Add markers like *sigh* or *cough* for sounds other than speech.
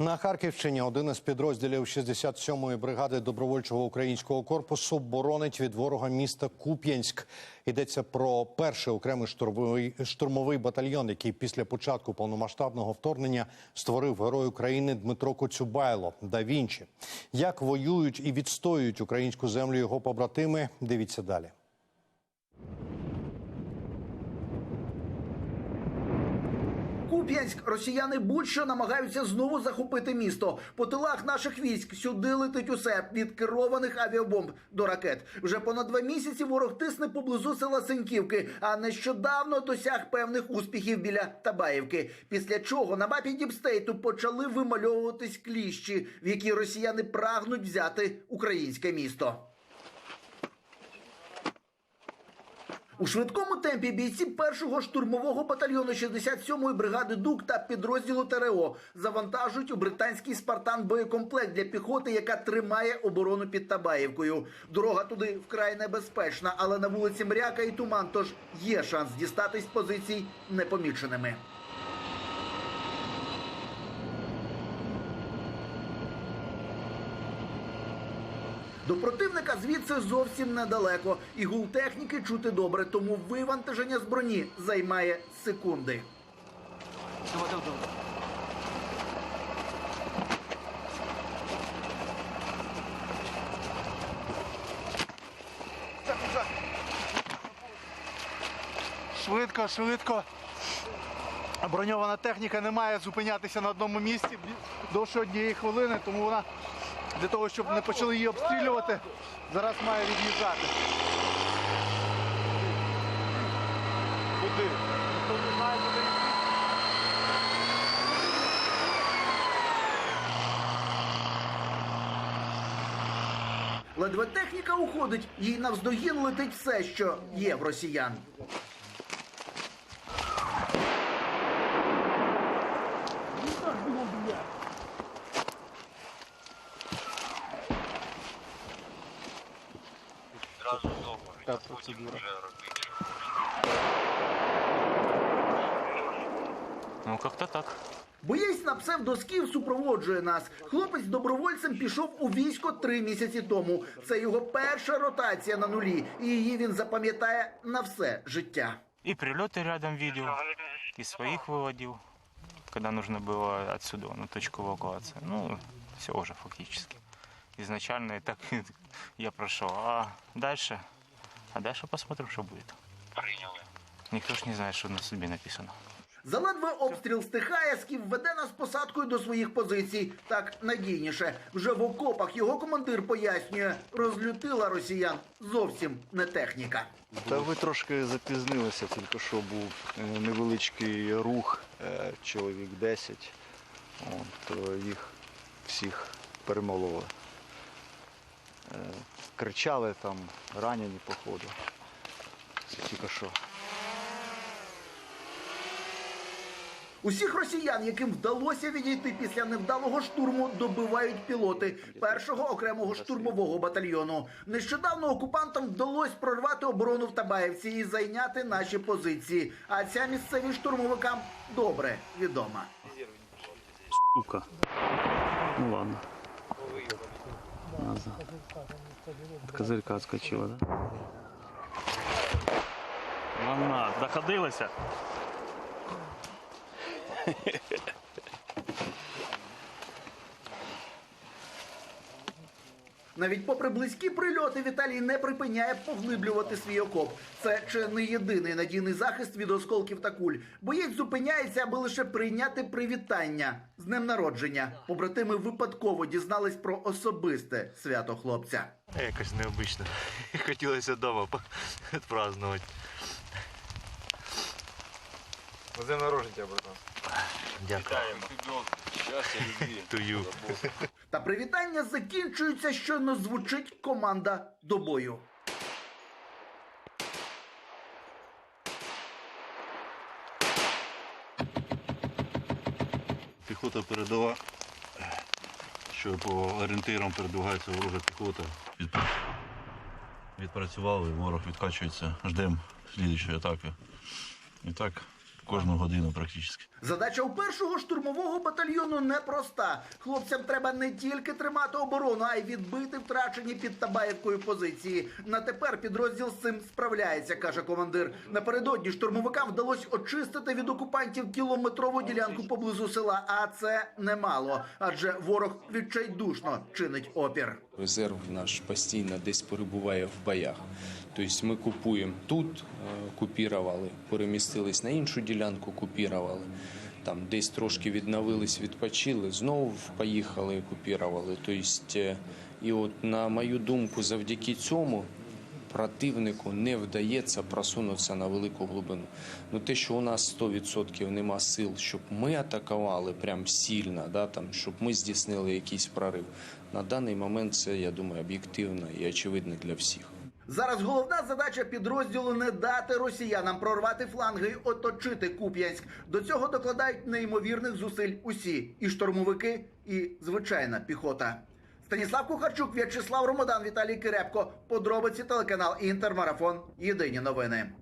На Харківщині один із підрозділів 67-ї бригади добровольчого українського корпусу боронить від ворога міста Куп'янськ. Йдеться про перший окремий штурмовий штурмовий батальйон, який після початку повномасштабного вторгнення створив герой України Дмитро Коцюбайло да Вінчі. Як воюють і відстоюють українську землю його побратими? Дивіться далі. Куп'янськ росіяни будь-що намагаються знову захопити місто. По тилах наших військ сюди летить усе від керованих авіабомб до ракет. Вже понад два місяці ворог тисне поблизу села Сеньківки, а нещодавно досяг певних успіхів біля Табаївки. Після чого на мапі Діпстейту почали вимальовуватись кліщі, в які росіяни прагнуть взяти українське місто. У швидкому темпі бійці першого штурмового батальйону 67-ї бригади ДУК та підрозділу ТРО завантажують у британський спартан боєкомплект для піхоти, яка тримає оборону під Табаївкою. Дорога туди вкрай небезпечна, але на вулиці Мряка і туман, тож є шанс дістатись позицій непоміченими. До противника звідси зовсім недалеко, і гул техніки чути добре, тому вивантаження з броні займає секунди. Швидко, швидко. Броньована техніка не має зупинятися на одному місці довше однієї хвилини, тому вона для того, щоб не почали її обстрілювати, зараз має від'їжджати. Куди? Ледве техніка уходить, їй навздогін летить все, що є в росіян. Така процедура. Ну, как-то так. Боєць на псевдосків супроводжує нас. Хлопець добровольцем пішов у військо три місяці тому. Це його перша ротація на нулі, і її він запам'ятає на все життя. И прилеты рядом видел, и своих выводил, когда нужно было отсюда на точку эвакуации. Ну, все уже фактически. Изначально и так *laughs* я прошел. А дальше? А дальше посмотрим, что будет. Никто ж не знает, что на судьбе написано. Заледве обстріл стихає, скіф веде нас посадкою до своїх позицій. Так надійніше. Вже в окопах його командир пояснює, розлютила росіян зовсім не техніка. Та ви трошки запізнилися, тільки що був е, невеличкий рух, е, чоловік 10, от, то їх всіх перемололи. Е, Кричали там, ранені походу. Це тільки що. Усіх росіян, яким вдалося відійти після невдалого штурму, добивають пілоти першого окремого штурмового батальйону. Нещодавно окупантам вдалося прорвати оборону в Табаєвці і зайняти наші позиції. А ця місцеві штурмовикам добре відома. Сука. Ну ладно. Назад. Козырька отскочила, да? Вона, доходилася. *laughs* Навіть попри близькі прильоти, Віталій не припиняє поглиблювати свій окоп. Це чи не єдиний надійний захист від осколків та куль. Боєць зупиняється, аби лише прийняти привітання з днем народження. Побратими випадково дізнались про особисте свято хлопця. Якось необично. Хотілося вдома відпразнувати. З днем народження братан. Дякую. Тую. Та привітання закінчуються, щойно звучить команда до бою. Піхота передала, що по орієнтирам передвигається ворожа піхота. Відпрацювали, ворог відкачується. Ждемо слідчої атаки. І так, кожну годину практично. Задача у першого штурмового батальйону непроста. Хлопцям треба не тільки тримати оборону, а й відбити втрачені під Табаєвкою позиції. На тепер підрозділ з цим справляється, каже командир. Напередодні штурмовикам вдалося очистити від окупантів кілометрову ділянку поблизу села. А це немало, адже ворог відчайдушно чинить опір. Резерв наш постійно десь перебуває в боях. Тобто ми купуємо тут, е, купірували, перемістились на іншу ділянку, купірували. Там десь трошки відновились, відпочили, знову поїхали, купірували. Тобто, е, і от на мою думку, завдяки цьому противнику не вдається просунутися на велику глибину. Ну те, що у нас 100% нема сил, щоб ми атакували прям сильно, да, там, щоб ми здійснили якийсь прорив. На даний момент це, я думаю, об'єктивно і очевидно для всіх. Зараз головна задача підрозділу не дати росіянам прорвати фланги і оточити Куп'янськ. До цього докладають неймовірних зусиль усі і штурмовики, і звичайна піхота. Станіслав Кухарчук, В'ячеслав Ромодан, Віталій Кирепко. Подробиці телеканал Інтермарафон. Єдині новини.